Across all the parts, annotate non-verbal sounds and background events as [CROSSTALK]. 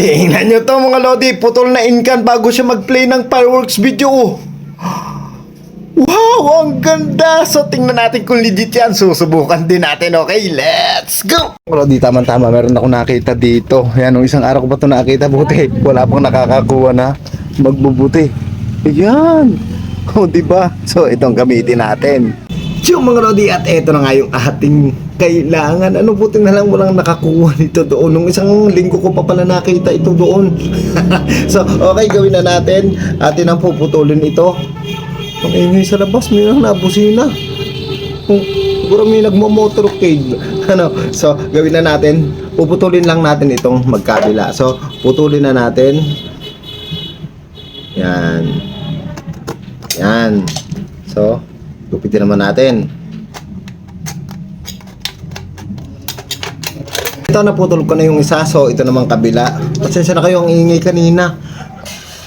Tingnan nyo to mga Lodi, putol na inkan bago siya mag-play ng fireworks video. Wow, ang ganda! So tingnan natin kung legit yan. Susubukan din natin, okay? Let's go! Lodi, tama-tama. Meron ako nakita dito. Yan, nung isang araw ko pa ito nakita. Buti, wala pang nakakakuha na magbubuti. Ayan! O, di ba? So, itong gamitin natin. So, mga Lodi, at eto na nga yung ating kailangan. Ano buti na lang walang nakakuha nito doon. Nung isang linggo ko pa pala nakita ito doon. [LAUGHS] so, okay, gawin na natin. Atin ang puputulin ito. Ang ingay sa labas, may nang nabusina. Siguro may nagmo-motorcade. [LAUGHS] Ano? So, gawin na natin. Puputulin lang natin itong magkabila. So, putulin na natin. Yan. Yan. So, gupitin naman natin. Ito naputol ko na yung isa, so ito namang kabila. Pasensya na kayo ang ingay kanina.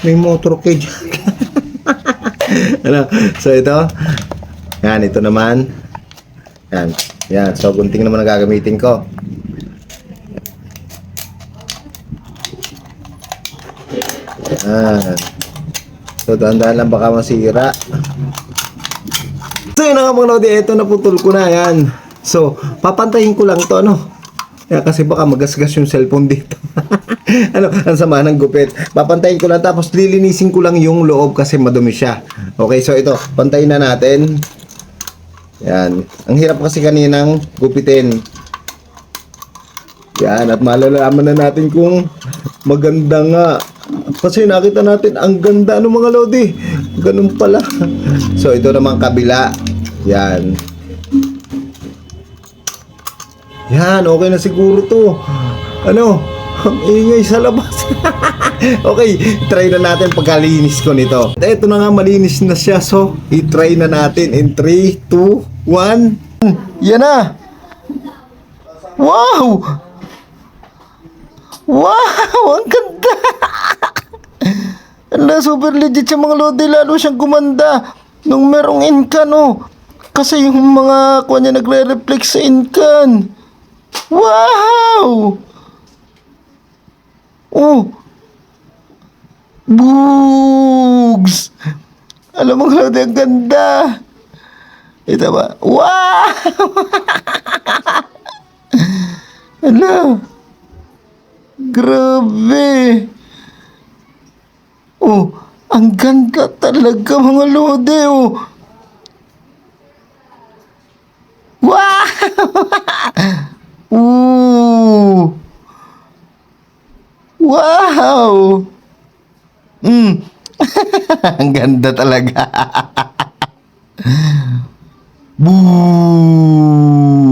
May motorcade. [LAUGHS] ano? So ito. Yan, ito naman. Yan. Yan. So gunting naman ang gagamitin ko. Yan. So dahan-dahan lang baka masira. So yun nga mga Lodi, ito naputol ko na yan. So, papantayin ko lang to ano. Yan, kasi baka magasgas yung cellphone dito. [LAUGHS] ano, ang sama ng gupit. Papantayin ko lang tapos lilinisin ko lang yung loob kasi madumi siya. Okay, so ito, pantayin na natin. Yan. Ang hirap kasi kaninang gupitin. Yan, at malalaman na natin kung maganda nga. Kasi nakita natin, ang ganda ng mga lodi. Ganun pala. [LAUGHS] So, ito naman kabila. Yan. Yan, okay na siguro to. Ano? Ang ingay sa labas. [LAUGHS] okay, try na natin pagkalinis ko nito. Ito na nga, malinis na siya. So, i-try na natin in 3, 2, 1. Yan na. Wow! Wow! Ang ganda! [LAUGHS] Ala, super legit sa mga lodi. Lalo siyang gumanda nung merong inkan, oh. Kasi yung mga kuha niya nagre-reflect sa inkan. Wow! Oh! Bugs! Alam mo, Lodi, ang ganda! Ito ba? Wow! [LAUGHS] Ala! Grabe! Oh, ang ganda talaga mga Lodi, oh! Wow! Ooh! Wow! Mm. [LAUGHS] Ang ganda talaga. [LAUGHS] Boo!